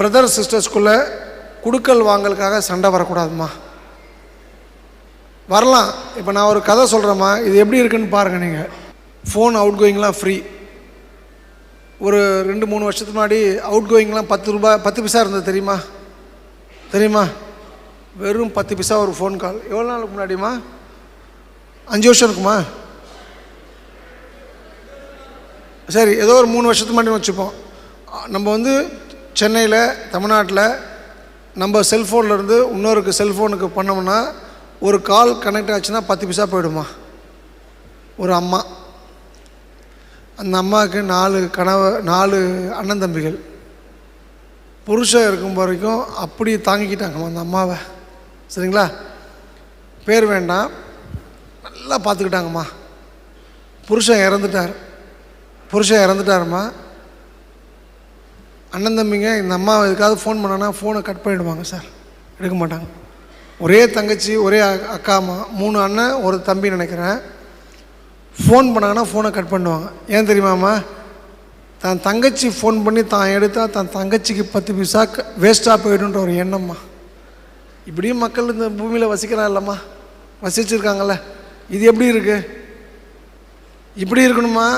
Brother சிஸ்டர்ஸ்குள்ளே குடுக்கல் வாங்கலுக்காக சண்டை வரக்கூடாதும்மா வரலாம். இப்போ நான் ஒரு கதை சொல்கிறேம்மா இது எப்படி இருக்குன்னு பாருங்கள் நீங்கள் ஃபோன் அவுட் கோயிங்லாம் ஃப்ரீ ஒரு ரெண்டு மூணு வருஷத்துக்கு முன்னாடி அவுட் கோயிங்லாம் பத்து ரூபாய் பத்து பைசா இருந்தது தெரியுமா? தெரியுமா? வெறும் பத்து பைசா ஒரு ஃபோன் கால் எவ்வளோ நாளுக்கு முன்னாடிம்மா? அஞ்சு வருஷம் இருக்குமா? சரி ஏதோ ஒரு மூணு வருஷத்துக்கு முன்னாடி வச்சுப்போம். நம்ம வந்து சென்னையில் தமிழ்நாட்டில் நம்ம செல்ஃபோனில் இருந்து இன்னொருக்கு செல்ஃபோனுக்கு பண்ணோம்னா ஒரு கால் கனெக்ட் ஆச்சுன்னா பத்து பைசா போயிடுமா? ஒரு அம்மா. அந்த அம்மாவுக்கு நாலு கணவ நாலு அண்ணன் தம்பிகள். புருஷன் இருக்கும் வரைக்கும் அப்படி தாங்கிக்கிட்டாங்கம்மா அந்த அம்மாவை. சரிங்களா? பேர் வேண்டாம். நல்லா பார்த்துக்கிட்டாங்கம்மா. புருஷன் இறந்துட்டார். புருஷன் இறந்துட்டாருமா அண்ணன் தம்பிங்க இந்த அம்மா எதுக்காவது ஃபோன் பண்ணனா ஃபோனை கட் பண்ணிவிடுவாங்க சார் எடுக்க மாட்டாங்க. ஒரே தங்கச்சி ஒரே அக்கா அம்மா மூணு அண்ணன் ஒரு தம்பி நினைக்கிறேன். ஃபோன் பண்ணாங்கன்னா ஃபோனை கட் பண்ணுவாங்க. ஏன் தெரியுமாம்மா தன் தங்கச்சி ஃபோன் பண்ணி தான் எடுத்தால் தன் தங்கச்சிக்கு பத்து பைசா வேஸ்ட்டாக போயிடுன்ற ஒரு எண்ணம்மா. இப்படியும் மக்கள் இந்த பூமியில் வசிக்கிறான் இல்லைம்மா. வசிச்சிருக்காங்கல்ல. இது எப்படி இருக்குது இப்படி இருக்கணுமா?